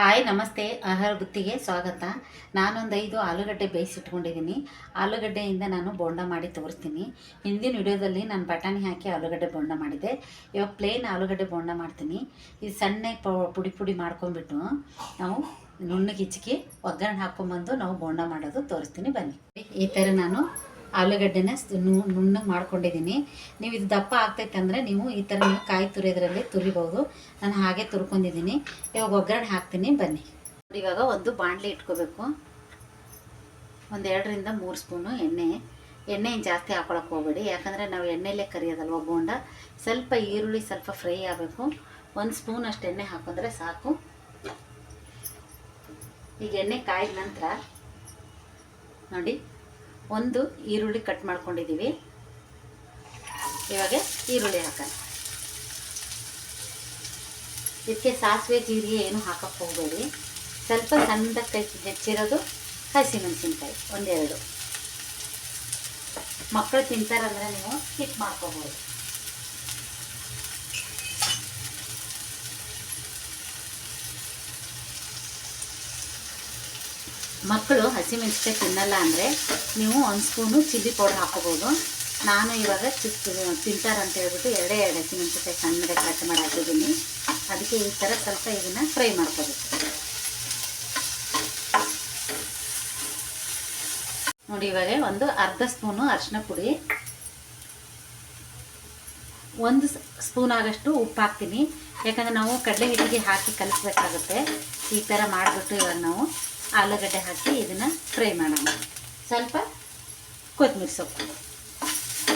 Hi, ನಮಸ್ತೆ. ಆಹಾರ ಬುತ್ತಿಗೆ ಸ್ವಾಗತ. ನಾನೊಂದು ಐದು ಆಲೂಗಡ್ಡೆ ಬೇಯಿಸಿಟ್ಕೊಂಡಿದ್ದೀನಿ. ಆಲೂಗಡ್ಡೆಯಿಂದ ನಾನು ಬೋಂಡ ಮಾಡಿ ತೋರಿಸ್ತೀನಿ. ಹಿಂದಿನ ವಿಡಿಯೋದಲ್ಲಿ ನಾನು ಬಟಾಣಿ ಹಾಕಿ ಆಲೂಗಡ್ಡೆ ಬೋಂಡ ಮಾಡಿದ್ದೆ ಇವಾಗ ಪ್ಲೇನ್ ಆಲೂಗಡ್ಡೆ ಬೋಂಡ ಮಾಡ್ತೀನಿ. ಈ ಸಣ್ಣ ಪುಡಿ ಪುಡಿ ಮಾಡ್ಕೊಂಡ್ಬಿಟ್ಟು ನಾವು ನುಣ್ಣಗೆ ಹಿಚ್ಕಿ ಒಗ್ಗರಣೆ ಹಾಕ್ಕೊಂಬಂದು ನಾವು ಬೋಂಡ ಮಾಡೋದು ತೋರಿಸ್ತೀನಿ. ಬನ್ನಿ. ಈ ಥರ ನಾನು ಆಲೂಗಡ್ಡೆನ ನುಣ್ಣಗೆ ಮಾಡ್ಕೊಂಡಿದ್ದೀನಿ. ನೀವು ಇದು ದಪ್ಪ ಆಗ್ತೈತೆ ಅಂದರೆ ನೀವು ಈ ಥರ ನೀವು ಕಾಯಿ ತುರಿಯೋದ್ರಲ್ಲಿ ತುರಿಬೋದು. ನಾನು ಹಾಗೆ ತುರ್ಕೊಂಡಿದ್ದೀನಿ. ಇವಾಗ ಒಗ್ಗರಣೆ ಹಾಕ್ತೀನಿ. ಬನ್ನಿ. ಇವಾಗ ಒಂದು ಬಾಣಲಿ ಇಟ್ಕೋಬೇಕು. ಒಂದು ಎರಡರಿಂದ ಮೂರು ಸ್ಪೂನು ಎಣ್ಣೆ. ಎಣ್ಣೆ ಜಾಸ್ತಿ ಹಾಕೊಳಕ್ಕೆ ಹೋಗಬೇಡಿ. ಯಾಕಂದರೆ ನಾವು ಎಣ್ಣೆಯಲ್ಲೇ ಕರಿಯೋದಲ್ವ ಬೋಂಡ? ಸ್ವಲ್ಪ ಈರುಳ್ಳಿ, ಸ್ವಲ್ಪ ಫ್ರೈ ಆಗಬೇಕು. ಒಂದು ಸ್ಪೂನ್ ಅಷ್ಟು ಎಣ್ಣೆ ಹಾಕಿದ್ರೆ ಸಾಕು. ಈಗ ಎಣ್ಣೆ ಕಾಯಿದ ನಂತರ ನೋಡಿ ಒಂದು ಈರುಳ್ಳಿ ಕಟ್ ಮಾಡ್ಕೊಂಡಿದ್ದೀವಿ. ಇವಾಗ ಈರುಳ್ಳಿ ಹಾಕೋಣ. ಇದಕ್ಕೆ ಸಾಸಿವೆ, ಜೀರಿಗೆ ಏನು ಹಾಕಕ್ಕೆ ಹೋಗಬೇಡಿ. ಸ್ವಲ್ಪ ಸಣ್ಣದಾಗಿ ಹೆಚ್ಚಿರೋದು ಹಸಿಮೆಣಸಿನ್ಕಾಯಿ, ಒಂದೆರಡು. ಮಕ್ಕಳು ತಿಂತಾರಂದ್ರೆ ನೀವು ಸ್ಕಿಪ್ ಮಾಡ್ಕೋಬೋದು ಮಕ್ಕಳು ಹಸಿಮೆಣಸಿನ್ಕಾಯಿ ತಿನ್ನಲ್ಲ ಅಂದರೆ ನೀವು ಒಂದು ಸ್ಪೂನು ಚಿಲ್ಲಿ ಪೌಡರ್ ಹಾಕೋಬೋದು. ನಾನು ಇವಾಗ ಚಿಕ್ಕ ತಿಂತಾರಂತ ಹೇಳ್ಬಿಟ್ಟು ಎರಡೇ ಎರಡು ಹಸಿಮೆಣಸಿನ್ಕಾಯಿ ಸಣ್ಣಗೆ ಕಟ್ ಮಾಡಿ ಹಾಕಿದ್ದೀನಿ. ಅದಕ್ಕೆ ಈ ಥರ ಸ್ವಲ್ಪ ಇದನ್ನ ಫ್ರೈ ಮಾಡ್ಕೋಬೇಕು. ನೋಡಿ ಇವಾಗ ಒಂದು ಅರ್ಧ ಸ್ಪೂನು ಅರಿಶಿನ ಪುಡಿ. ಒಂದು ಸ್ಪೂನ್ ಆಗಷ್ಟು ಉಪ್ಪು ಹಾಕ್ತೀನಿ. ಯಾಕಂದರೆ ನಾವು ಕಡಲೆ ಹಿಟ್ಟಿಗೆ ಹಾಕಿ ಕಲಿಸ್ಬೇಕಾಗುತ್ತೆ. ಈ ಥರ ಮಾಡಿಬಿಟ್ಟು ಇವಾಗ ನಾವು ಆಲೂಗಡ್ಡೆ ಹಾಕಿ ಇದನ್ನು ಫ್ರೈ ಮಾಡೋಣ. ಸ್ವಲ್ಪ ಕೊತ್ತಂಬರಿ ಸೊಪ್ಪು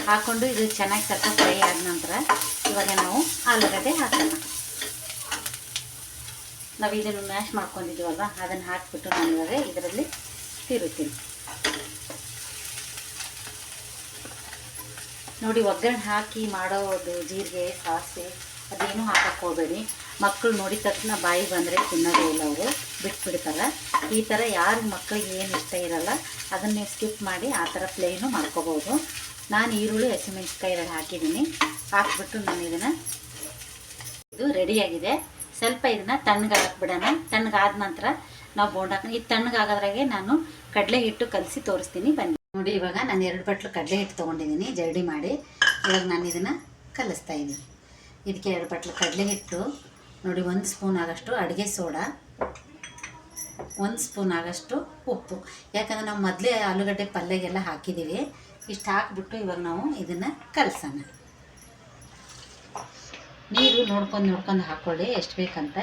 ಹಾಕ್ಕೊಂಡು ಇದು ಚೆನ್ನಾಗಿ ಸ್ವಲ್ಪ ಫ್ರೈ ಆದ ನಂತರ ಇವಾಗ ನಾವು ಆಲೂಗಡ್ಡೆ ಹಾಕೋಣ. ನಾವು ಇದನ್ನು ಮ್ಯಾಶ್ ಮಾಡ್ಕೊಂಡಿದ್ದೀವಲ್ವ ಅದನ್ನು ಹಾಕಿಬಿಟ್ಟು ನಾನು ಇವಾಗ ಇದರಲ್ಲಿ ತಿರುತ್ತೀನಿ ನೋಡಿ, ಒಗ್ಗರಣೆ ಹಾಕಿ ಮಾಡೋದು ಜೀರಿಗೆ, ಸಾಸಿವೆ ಅದೇನು ಹಾಕಕ್ಕೆ ಹೋಗಬೇಡಿ. ಮಕ್ಕಳು ನೋಡಿದ ತಕ್ಷಣ ಬಾಯಿ ಬಂದರೆ ತಿನ್ನೋದೇ ಇಲ್ಲ ಅವರು, ಬಿಟ್ಬಿಡ್ತಾರೆ. ಈ ಥರ ಯಾರು ಮಕ್ಕಳಿಗೆ ಏನು ಇಷ್ಟ ಇರಲ್ಲ, ಅದನ್ನೇ ಸ್ಕಿಪ್ ಮಾಡಿ ಆ ಥರ ಪ್ಲೇನು ಮಾಡ್ಕೋಬೋದು. ನಾನು ಈರುಳ್ಳಿ ಹಸಿಮೆಣ್ಸಿಕಾಯಿ ಇದ್ರಲ್ಲಿ ಹಾಕಿದ್ದೀನಿ. ಹಾಕ್ಬಿಟ್ಟು ನಾನು ಇದನ್ನು ಇದು ರೆಡಿಯಾಗಿದೆ ಸ್ವಲ್ಪ ಇದನ್ನು ತಣ್ಣಗೆ ಹಾಕ್ಬಿಡೋಣ ತಣ್ಣಗಾದ ನಂತರ ನಾವು ಬೋಂಡ ಈ ಇದು ತಣ್ಣಗಾಗೋದ್ರಾಗೆ ನಾನು ಕಡಲೆ ಹಿಟ್ಟು ಕಲಸಿ ತೋರಿಸ್ತೀನಿ. ಬನ್ನಿ. ನೋಡಿ, ಇವಾಗ ನಾನು ಎರಡು ಬಟ್ಲು ಕಡಲೆ ಹಿಟ್ಟು ತೊಗೊಂಡಿದ್ದೀನಿ. ಜರಡಿ ಮಾಡಿ. ಇವಾಗ ನಾನು ಇದನ್ನು ಕಲಿಸ್ತಾ ಇದ್ದೀನಿ. ಇದಕ್ಕೆ ಎರಡು ಬಟ್ಲು ಕಡಲೆ ಹಿಟ್ಟು ನೋಡಿ, ಒಂದು ಸ್ಪೂನ್ ಆಗಷ್ಟು ಅಡುಗೆ ಸೋಡಾ, ಒಂದು ಸ್ಪೂನ್ ಆಗಷ್ಟು ಉಪ್ಪು. ಯಾಕಂದರೆ ನಾವು ಮೊದಲೇ ಆಲೂಗಡ್ಡೆ ಪಲ್ಯಗೆಲ್ಲ ಹಾಕಿದ್ದೀವಿ ಇಷ್ಟು ಹಾಕ್ಬಿಟ್ಟು ಇವಾಗ ನಾವು ಇದನ್ನು ಕಲಸೋಣ. ನೀರು ನೋಡ್ಕೊಂಡು ನೋಡ್ಕೊಂಡು ಹಾಕ್ಕೊಳ್ಳಿ ಎಷ್ಟು ಬೇಕಂತ.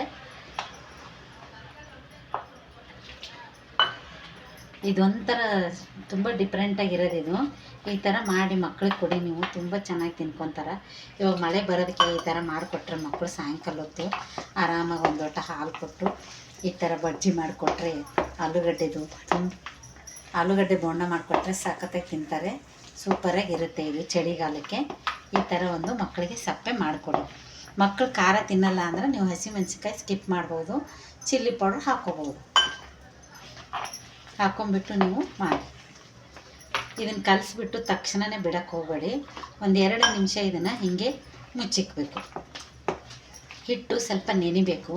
ಇದೊಂಥರ ತುಂಬ ಡಿಫ್ರೆಂಟಾಗಿರೋದು ಇದು. ಈ ಥರ ಮಾಡಿ ಮಕ್ಳಿಗೆ ಕೊಡಿ, ನೀವು ತುಂಬ ಚೆನ್ನಾಗಿ ತಿನ್ಕೊತಾರೆ. ಇವಾಗ ಮಳೆ ಬರೋದಕ್ಕೆ ಈ ಥರ ಮಾಡಿಕೊಟ್ರೆ ಮಕ್ಕಳು ಸಾಯಂಕಾಲ ಹೊತ್ತು ಆರಾಮಾಗಿ ಒಂದು ಲೋಟ ಹಾಲು ಕೊಟ್ಟು ಈ ಥರ ಬಜ್ಜಿ ಮಾಡಿಕೊಟ್ರೆ ಆಲೂಗಡ್ಡೆದು ಆಲೂಗಡ್ಡೆ ಬೋಂಡ ಮಾಡಿಕೊಟ್ರೆ ಸಖತ್ತಾಗಿ ತಿಂತಾರೆ. ಸೂಪರಾಗಿರುತ್ತೆ ಇದು ಚಳಿಗಾಲಕ್ಕೆ. ಈ ಥರ ಒಂದು ಮಕ್ಕಳಿಗೆ ಸಪ್ಪೆ ಮಾಡಿಕೊಡಿ. ಮಕ್ಕಳು ಖಾರ ತಿನ್ನಲ್ಲ ಅಂದರೆ ನೀವು ಹಸಿಮೆಣ್ಸಿನ್ಕಾಯಿ ಸ್ಕಿಪ್ ಮಾಡ್ಬೋದು ಚಿಲ್ಲಿ ಪೌಡ್ರ್ ಹಾಕ್ಕೋಬೋದು ಹಾಕ್ಕೊಂಬಿಟ್ಟು ನೀವು ಮಾಡಿ. ಇದನ್ನು ಕಲಿಸ್ಬಿಟ್ಟು ತಕ್ಷಣವೇ ಬಿಡಕ್ಕೆ ಹೋಗಬೇಡಿ. ಒಂದು ಎರಡು ನಿಮಿಷ ಇದನ್ನು ಹೀಗೆ ಮುಚ್ಚಿಕ್ಬೇಕು. ಹಿಟ್ಟು ಸ್ವಲ್ಪ ನೆನಿಬೇಕು.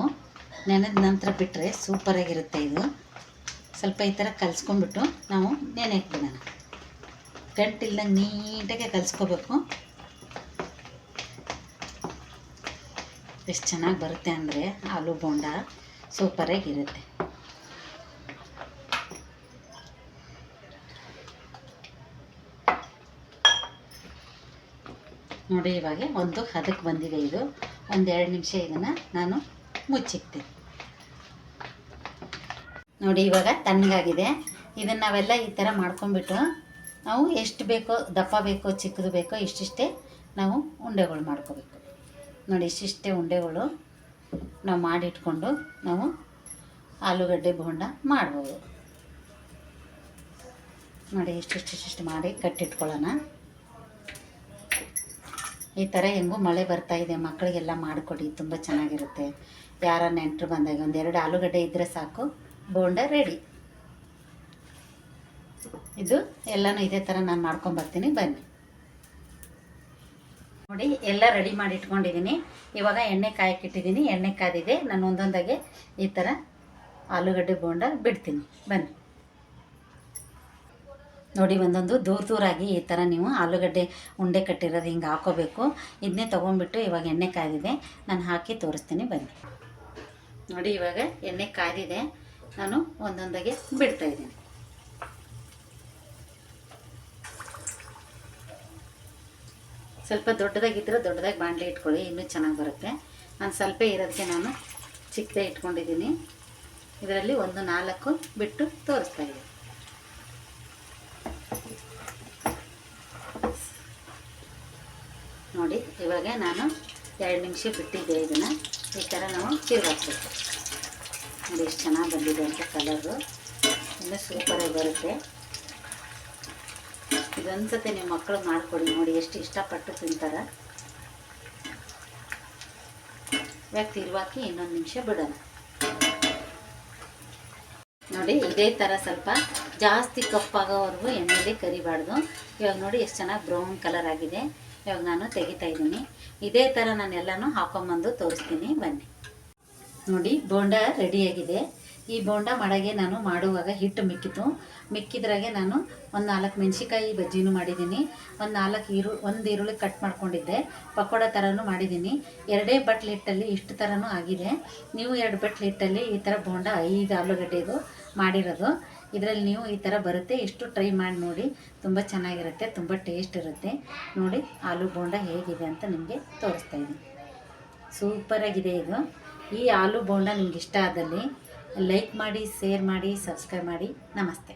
ನೆನೆದ ನಂತರ ಬಿಟ್ಟರೆ ಸೂಪರಾಗಿರುತ್ತೆ ಇದು. ಸ್ವಲ್ಪ ಈ ಥರ ಕಲಿಸ್ಕೊಂಡ್ಬಿಟ್ಟು ನಾವು ನೆನೆಯಕ್ಕೆ ಬಿಡೋಣ. ಗಂಟಿಲ್ದಂಗೆ ನೀಟಾಗೆ ಕಲಿಸ್ಕೋಬೇಕು. ಎಷ್ಟು ಚೆನ್ನಾಗಿ ಬರುತ್ತೆ ಅಂದರೆ ಆಲೂ ಬೋಂಡ ಸೂಪರಾಗಿರುತ್ತೆ ನೋಡಿ, ಇವಾಗ ಒಂದು ಹದಕ್ಕೆ ಬಂದಿದೆ ಇದು. ಒಂದೆರಡು ನಿಮಿಷ ಇದನ್ನು ನಾನು ಮುಚ್ಚಿಕ್ತೀನಿ. ನೋಡಿ, ಇವಾಗ ತಣ್ಣಗಾಗಿದೆ. ಇದನ್ನು ನಾವೆಲ್ಲ ಈ ಥರ ಮಾಡ್ಕೊಂಬಿಟ್ಟು ನಾವು ಎಷ್ಟು ಬೇಕೋ, ದಪ್ಪ ಬೇಕೋ, ಚಿಕ್ಕದು ಬೇಕೋ, ಇಷ್ಟಿಷ್ಟೇ ನಾವು ಉಂಡೆಗಳು ಮಾಡ್ಕೋಬೇಕು. ನೋಡಿ, ಇಷ್ಟಿಷ್ಟೇ ಉಂಡೆಗಳು ನಾವು ಮಾಡಿಟ್ಕೊಂಡು ನಾವು ಆಲೂಗಡ್ಡೆ ಬೋಂಡ ಮಾಡ್ಬೋದು. ನೋಡಿ ಇಷ್ಟಿಷ್ಟಿಷ್ಟು ಮಾಡಿ ಕಟ್ಟಿಟ್ಕೊಳ್ಳೋಣ. ಈ ಥರ ಹೆಂಗೂ ಮಳೆ ಬರ್ತಾ ಇದೆ ಮಕ್ಕಳಿಗೆಲ್ಲ ಮಾಡಿಕೊಡಿ, ತುಂಬ ಚೆನ್ನಾಗಿರುತ್ತೆ. ಯಾರ ನೆಂಟರು ಬಂದಾಗ ಒಂದೆರಡು ಆಲೂಗಡ್ಡೆ ಇದ್ದರೆ ಸಾಕು, ಬೋಂಡ ರೆಡಿ. ಇದು ಎಲ್ಲನೂ ಇದೇ ಥರ ನಾನು ಮಾಡ್ಕೊಂಬರ್ತೀನಿ ಬನ್ನಿ. ನೋಡಿ, ಎಲ್ಲ ರೆಡಿ ಮಾಡಿ ಇಟ್ಕೊಂಡಿದ್ದೀನಿ ಇವಾಗ ಎಣ್ಣೆ ಕಾಯಕ್ಕಿಟ್ಟಿದ್ದೀನಿ ಎಣ್ಣೆ ಕಾದಿದೆ ನಾನು ಒಂದೊಂದಾಗೆ ಈ ಥರ ಆಲೂಗಡ್ಡೆ, ಬೋಂಡ ಬಿಡ್ತೀನಿ. ಬನ್ನಿ. ನೋಡಿ ಒಂದೊಂದು ದೂರ ದೂರಾಗಿ ಈ ಥರ ನೀವು ಆಲೂಗಡ್ಡೆ ಉಂಡೆ ಕಟ್ಟಿರೋದು ಹಿಂಗೆ ಹಾಕೋಬೇಕು. ಇದನ್ನೇ ತೊಗೊಂಡ್ಬಿಟ್ಟು ಇವಾಗ ಎಣ್ಣೆ ಕಾಯ್ದಿದೆ. ನಾನು ಹಾಕಿ ತೋರಿಸ್ತೀನಿ ಬನ್ನಿ. ನೋಡಿ ಇವಾಗ ಎಣ್ಣೆ ಕಾಯ್ದಿದೆ. ನಾನು ಒಂದೊಂದಾಗೆ ಬಿಡ್ತಾ ಇದ್ದೀನಿ. ಸ್ವಲ್ಪ ದೊಡ್ಡದಾಗಿದ್ದರೆ ದೊಡ್ಡದಾಗಿ ಬಾಣಲೆ ಇಟ್ಕೊಳ್ಳಿ, ಇನ್ನೂ ಚೆನ್ನಾಗಿ ಬರುತ್ತೆ. ನಾನು ಸ್ವಲ್ಪ ಇರೋದಕ್ಕೆ ನಾನು ಚಿಕ್ಕದೇ ಇಟ್ಕೊಂಡಿದ್ದೀನಿ. ಇದರಲ್ಲಿ ಒಂದು ನಾಲ್ಕು ಬಿಟ್ಟು ತೋರಿಸ್ತಾ ಇದ್ದೀನಿ. ಇವಾಗ ನಾನು ಎರಡು ನಿಮಿಷ ಬಿಟ್ಟಿದ್ದೆ ಇದನ್ನು. ಈ ಥರ ನಾವು ತಿರುಗಾಕ್ಬೇಕು ನೋಡಿ ಎಷ್ಟು ಚೆನ್ನಾಗಿ ಬಂದಿದೆ ಅಂತ ಕಲರು ಇನ್ನೂ ಸೂಪರಾಗಿ ಬರುತ್ತೆ. ಇದೊಂದ್ಸತಿ ನಿಮ್ಮ ಮಕ್ಕಳು ಮಾಡಿಕೊಡಿ. ನೋಡಿ ಎಷ್ಟು ಇಷ್ಟಪಟ್ಟು ತಿಂತಾರೆ. ಇವಾಗ ತಿರುವಾಕಿ ಇನ್ನೊಂದು ನಿಮಿಷ ಬಿಡೋಣ. ನೋಡಿ ಇದೇ ಥರ ಸ್ವಲ್ಪ ಜಾಸ್ತಿ ಕಪ್ಪಾಗೋವರೆಗೂ ಎಣ್ಣೆಲಿ ಕರಿಬಾರ್ದು. ಇವಾಗ ನೋಡಿ ಎಷ್ಟು ಚೆನ್ನಾಗಿ ಬ್ರೌನ್ ಕಲರ್ ಆಗಿದೆ. ಇವಾಗ ನಾನು ತೆಗಿತಾ ಇದ್ದೀನಿ. ಇದೇ ಥರ ನಾನು ಎಲ್ಲನೂ ಹಾಕೊಂಬಂದು ತೋರಿಸ್ತೀನಿ. ಬನ್ನಿ. ನೋಡಿ, ಬೋಂಡ ರೆಡಿಯಾಗಿದೆ ಈ ಬೋಂಡ ಮಡಗೆ ನಾನು ಮಾಡುವಾಗ ಹಿಟ್ಟು ಮಿಕ್ಕಿತು ಮಿಕ್ಕಿದ್ರಾಗೆ ನಾನು ಒಂದು ನಾಲ್ಕು ಮೆಣಸಿಕಾಯಿ ಬಜ್ಜಿನೂ ಮಾಡಿದ್ದೀನಿ. ಒಂದು ನಾಲ್ಕು ಈರು, ಒಂದು ಈರುಳ್ಳಿ ಕಟ್ ಮಾಡ್ಕೊಂಡಿದ್ದೆ. ಪಕೋಡ ಥರನೂ ಮಾಡಿದ್ದೀನಿ. ಎರಡೇ ಬಟ್ಲು ಹಿಟ್ಟಲ್ಲಿ ಇಷ್ಟು ಥರನೂ ಆಗಿದೆ. ನೀವು ಎರಡು ಬಟ್ಲು ಹಿಟ್ಟಲ್ಲಿ ಈ ಥರ ಬೋಂಡ ಐದು ಆಲೂಗಡ್ಡೆದು ಮಾಡಿರೋದು. ಇದರಲ್ಲಿ ನೀವು ಈ ಥರ ಬರುತ್ತೆ, ಇಷ್ಟು ಟ್ರೈ ಮಾಡಿ ನೋಡಿ, ತುಂಬ ಚೆನ್ನಾಗಿರುತ್ತೆ, ತುಂಬ ಟೇಸ್ಟ್ ಇರುತ್ತೆ. ನೋಡಿ, ಆಲೂ ಬೋಂಡ ಹೇಗಿದೆ ಅಂತ ನಿಮಗೆ ತೋರಿಸ್ತಾ ಇದ್ದೀನಿ. ಸೂಪರಾಗಿದೆ ಇದು. ಈ ಆಲೂ ಬೋಂಡ ನಿಮ್ಗೆ ಇಷ್ಟ ಆದಲ್ಲಿ ಲೈಕ್ ಮಾಡಿ ಶೇರ್ ಮಾಡಿ ಸಬ್ಸ್ಕ್ರೈಬ್ ಮಾಡಿ. ನಮಸ್ತೆ.